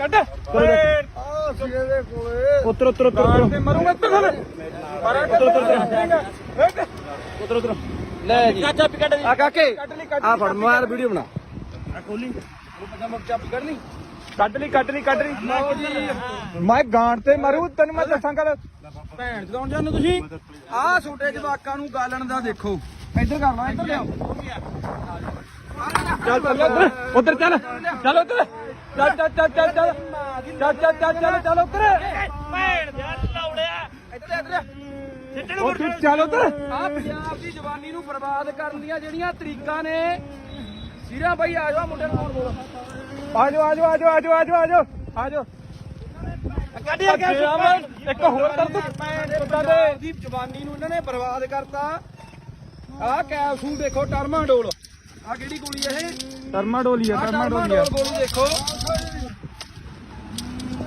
ਕੱਢ। ਆ ਸੀ ਇਹਦੇ ਕੋਲੇ ਉਤਰ ਉਤਰ ਉਤਰ। ਗਾਲ ਤੇ ਮਰੂੰਗਾ ਇੱਥੇ ਥੱਲੇ ਪਰ ਉਤਰ ਉਤਰ ਉਤਰ। ਉਤਰ ਲੈ ਜੀ। ਚਾਚਾ ਵੀ ਕੱਢ ਆ ਕਾਕੇ ਕੱਢ ਲਈ ਕੱਢ ਆ ਫੜ ਮਾਰ ਵੀਡੀਓ ਬਣਾ। ਆ ਖੋਲੀ। ਚਾਬੀ ਕੱਢ ਲਈ। ਕੱਢ ਲਈ ਕੱਢ ਲਈ ਕੱਢ ਲਈ। ਮੈਂ ਗਾਂਡ ਤੇ ਮਰੂ ਤੈਨੂੰ ਮੈਂ ਦੱਸਾਂ ਗੱਲ। ਭੈਣ ਚਲਾਉਣ ਜਾਂਦੇ ਤੁਸੀਂ? ਆਹ ਛੋਟੇ ਜਵਾਕਾਂ ਨੂੰ ਗਾਲਣ ਦਾ ਦੇਖੋ। ਇੱਧਰ ਕਰ ਲਓ ਇੱਧਰ ਲਿਆਓ ਚੱਲ ਚੱਲ ਉੱਧਰ ਉੱਧਰ ਚੱਲ। ਚੱਲ ਉੱਧਰ। ਚੱਲ ਚੱਲ ਚੱਲ ਚੱਲ ਚੱਲ। ਚੱਲ ਚੱਲ ਚੱਲ ਚੱਲ ਚੱਲ ਉੱਧਰ। ਭੈਣ ਦੇ ਲੌੜਿਆ ਇੱਧਰ ਇੱਧਰ। ਉਹ ਤੂੰ ਚੱਲ ਉੱਧਰ। ਆ ਪੰਜਾਬ ਦੀ ਜਵਾਨੀ ਨੂੰ ਬਰਬਾਦ ਕਰਨ ਦੀਆਂ ਜਿਹੜੀਆਂ ਤਰੀਕਾਂ ਨੇ ਸਿਰਾ ਬਾਈ ਆ ਜਾਓ ਮੁੰਡੇ ਨੂੰ ਬੋਲੋ ਆ ਜਾਓ ਆ ਜਾਓ ਆ ਜਾਓ ਆ ਜਾਓ ਆ ਜਾਓ ਆ ਜਾਓ ਆ ਜਾਓ। ਕੱਢਿਆ ਗਿਆ ਇੱਕ ਹੋਰ ਕਰ ਦੂੰ। ਪੁੱਤਾਂ ਦੇ ਜਵਾਨੀ ਨੂੰ ਇਹਨਾਂ ਨੇ ਬਰਬਾਦ ਕਰਤਾ। ਆਹ ਕੈਪਸੂਲ ਦੇਖੋ ਟਰਮਾਡੋਲ। ਆ ਕਿਹੜੀ ਗੋਲੀ ਇਹ? ਟਰਮਾਡੋਲ ਹੀ ਆ। ਟਰਮਾਡੋਲ ਗੋਲੀ ਦੇਖੋ।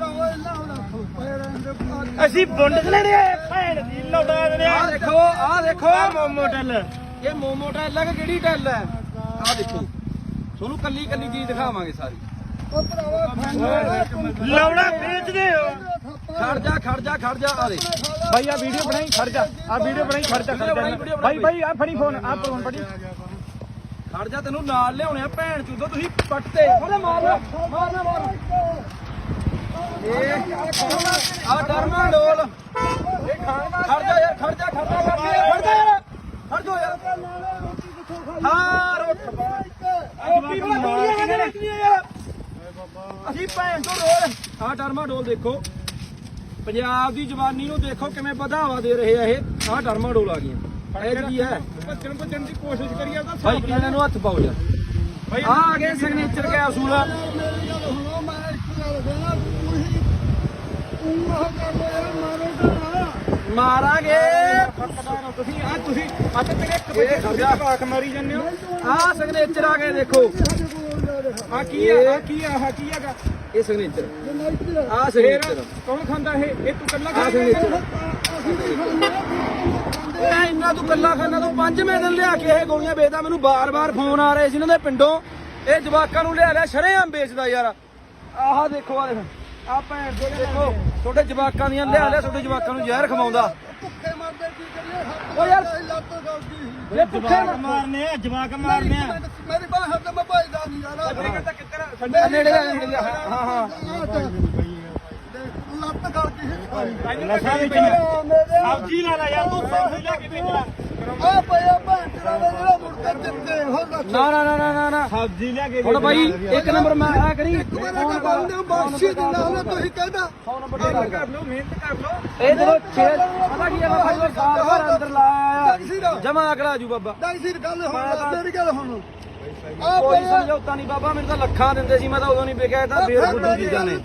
ਓਏ ਲਾਉਣਾ ਪੈਰਾਂ ਦੇ ਪਾ ਅਸੀਂ ਬੁੰਡ ਲੈਣੇ ਆ ਭੈਣ ਦੀ ਲੌੜਾ ਦੇ ਆਹ ਦੇਖੋ ਆਹ ਦੇਖੋ। ਮੋਮੋ ਟੱਲ। ਇਹ ਮੋਮੋ ਟੈਲ ਹੈ ਕਿ ਕਿਹੜੀ ਟੈਲ ਹੈ ਆਹ ਦੇਖੋ। ਤੁਹਾਨੂੰ ਕੱਲੀ ਕੱਲੀ ਚੀਜ਼ ਦਿਖਾਵਾਂਗੇ ਸਾਰੀ। ਲੌੜਾ ਵੇਚਦੇ ਹੋ। ਖੜ ਜਾ ਖੜ ਜਾ ਖੜ ਜਾ ਆ ਦੇ ਭਾਈ ਆ ਵੀਡੀਓ ਬਣਾਈ ਖੜ ਜਾ। ਆ ਵੀਡੀਓ ਬਣਾਈ ਖੜ ਜਾ ਖੜ ਜਾ। ਭਾਈ ਭਾਈ ਆ ਫੜੀ ਫੋਨ ਆ ਫੋਨ ਫੜੀ। ਖੜ ਜਾ ਤੈਨੂੰ ਨਾਲ ਲਿਆਉਣੇ ਆ ਭੈਣ ਚੂਦੋ ਤੁਸੀਂ ਪੱਟਦੇ। ਉਹਦੇ ਮਾਰ ਲਓ ਮਾਰ ਨਾ ਮਾਰ ਇਹ ਆ ਟਰਮਾਡੋਲ ਇਹ ਖੜ ਜਾ ਯਾਰ ਖੜ ਜਾ ਖੜ ਜਾ ਖੜ ਜਾ ਯਾਰ, ਖੜ ਜਾ ਯਾਰ। ਖੜ ਜਾ ਯਾਰ। ਹਾਂ ਰੋਟੀ। ਵਾਲਾ ਗੋਲੀਆਂ ਕਹਿੰਦੇ ਰੱਖਦੀਆਂ ਯਾਰ? ਅਸੀਂ ਭੈਣ ਤੋਂ ਰੋਲ ਆ ਟਰਮਾਡੋਲ ਦੇਖੋ। ਪੰਜਾਬ ਦੀ ਜਵਾਨੀ ਨੂੰ ਦੇਖੋ ਕਿਵੇਂ ਵਧਾਵਾ ਦੇ ਰਹੇ ਆ ਇਹ। ਆਹ ਟਰਮਾਡੋਲ ਆ ਗਈਆਂ। ਇਹ ਕੀ ਹੈ। ਭੱਜਣ ਭੱਜਣ ਦੀ ਕੋਸ਼ਿਸ਼ ਕਰੀਏ ਤਾਂ ਭਾਈ ਕਿਹਨਾਂ ਨੂੰ ਹੱਥ ਪਾਓ ਯਾਰ ਭਾਈ ਆ ਆ ਗਏ ਸਿਗਨੇਚਰ ਕੈਪਸੂਲ ਮੇਰੀ ਗੱਲ ਸੁਣੋ ਮੈਂ ਇੱਕ ਗੱਲ ਕਹਿਣਾ ਤੁਸੀਂ ਤੂੰ ਆਹ ਕਰ ਲੋ ਯਾਰ ਮਾਰੋ ਤਾਂ ਮਾਰਾਂਗੇ ਤੁਸੀਂ ਆ ਤੁਸੀਂ ਅੱਜ ਤੇਰੇ ਇੱਕ ਇਹ ਖਰਜਾ ਪਾਕ ਮਾਰੀ ਜਾਂਦੇ ਹੋ। ਆ ਸਿਗਨੇਚਰ ਆ ਗਏ ਦੇਖੋ। ਸਾਡੇ ਕੋਲ ਜਾ ਰਿਹਾ ਆ ਕੀ ਆ ਆ ਕੀ ਆ ਆ ਕੀ ਹੈਗਾ? ਇਹ ਸਿਗਨੇਚਰ ਜੇ ਨਹੀਂ ਤੇ ਆ ਫੇਰ ਸਿਗਨੇਚਰ ਕੌਣ ਖਾਂਦਾ ਇਹ? ਇਹ ਤੂੰ ਕੱਲਾ ਆ ਖਾਂਦਾ। ਇਹ ਇੰਨਾ ਤੂੰ ਕੱਲਾ ਖਾਨਾ ਤੂੰ ਪੰਜਵੇਂ ਦਿਨ ਲਿਆ ਕੇ ਇਹ ਗੋਲੀਆਂ ਵੇਚਦਾ। ਮੈਨੂੰ ਬਾਰ-ਬਾਰ ਫੋਨ ਆ ਰਹੇ ਸੀ ਇਹਨਾਂ ਦੇ ਪਿੰਡੋਂ। ਇਹ ਜਵਾਕਾਂ ਨੂੰ ਲਿਆ ਲਿਆ ਸ਼ਰੇਆਮ ਵੇਚਦਾ ਯਾਰ। ਆਹ ਦੇਖੋ ਆ ਦੇਖ। ਆ ਭੈਣ ਦੇ ਦੇਖੋ ਤੁਹਾਡੇ ਜਵਾਕਾਂ ਦੀਆਂ ਲਿਆ ਲਿਆ ਤੁਹਾਡੇ ਜਵਾਕਾਂ ਨੂੰ ਜ਼ਹਿਰ ਖਵਾਉਂਦਾ। ਭੁੱਖੇ ਮਰਦੇ ਕੀ ਕਰੀਏ? ਹੱਥ ਓ ਯਾਰ। ਲੱਤ ਗਲਦੀ। ਇਹ ਭੁੱਖੇ ਮਾਰਨੇ ਆ ਜਵਾਕ ਮਾਰਨੇ ਆ। ਮੇਰੀ ਬਾਹ ਹੱਥ ਮੈਂ ਭਾਈਦਾ ਨਹੀਂ ਯਾਰ। ਨੇੜੇ ਆ, ਹਾਂ ਹਾਂ। ਲੱਤ ਗਲਦੀ ਨਸ਼ਾ ਵੀ ਸਬਜ਼ੀ ਲੈ ਲੈ ਯਾਰ ਤੂੰ ਸਬਜ਼ੀ ਲੈ ਕੇ ਲੈ ਆ ਪਿਆ ਭੈਣ ਤੇਰਾ ਜਿਹੜਾ ਮੁਰਗਾ ਦਿੱਤੇ ਹੋ ਨਾ ਨਾ ਨਾ ਨਾ ਨਾ ਸਬਜ਼ੀ ਲੈ ਕੇ ਹੁਣ ਬਾਈ ਇੱਕ ਨੰਬਰ ਮੈਂ ਆ ਕਰੀ। ਮੇਰਾ ਕਾ ਬੰਦੇ ਬਾਕਸੀ ਦਿੰਦਾ ਹੁਣ ਤੁਸੀਂ ਕਹਿੰਦਾ ਕਰ ਲਓ ਮਿਹਨਤ ਕਰ ਲਓ। ਇਹ ਜਦੋਂ ਛੇ ਪਤਾ ਕੀ ਆ ਬਾਬਾ ਜਦੋਂ ਸਾਲ ਭਰ ਅੰਦਰ ਲਾਇਆ ਦਾ ਜਮਾ ਅਕੜਾ ਜੂ ਬਾਬਾ। ਟੈਕਸੀ ਦੀ ਗੱਲ ਹੁਣ ਮੇਰੀ ਗੱਲ ਹੁਣ। ਆ ਕੋਈ ਸਮਝੌਤਾ ਨਹੀਂ ਬਾਬਾ ਮੈਨੂੰ ਤਾਂ ਲੱਖਾਂ ਦਿੰਦੇ ਸੀ ਮੈਂ ਤਾਂ ਉਦੋਂ ਨਹੀਂ ਵਿਕਿਆ ਤਾਂ ਬੁੱਢੀ ਚੀਜ਼ਾਂ ਨੇ।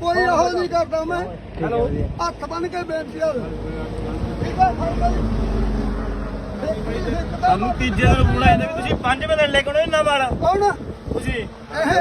ਕੋਈ ਇਹੋ ਨਹੀਂ ਕਰਦਾ ਮੈਂ। ਹੱਥ ਬੰਨ ਕੇ ਬੇਨਤੀ ਆ। ਠੀਕ ਲਈ ਸਾਨੂੰ ਤੀਜੇ ਦਿਨ ਬੁਲਾਏ ਨੇ ਵੀ ਤੁਸੀਂ ਪੰਜਵੇਂ ਦਿਨ ਲੈ ਕੇ ਆਉਣਾ ਇਹਨਾਂ ਵਾਲਾ। ਕੌਣ? ਤੁਸੀਂ। ਇਹ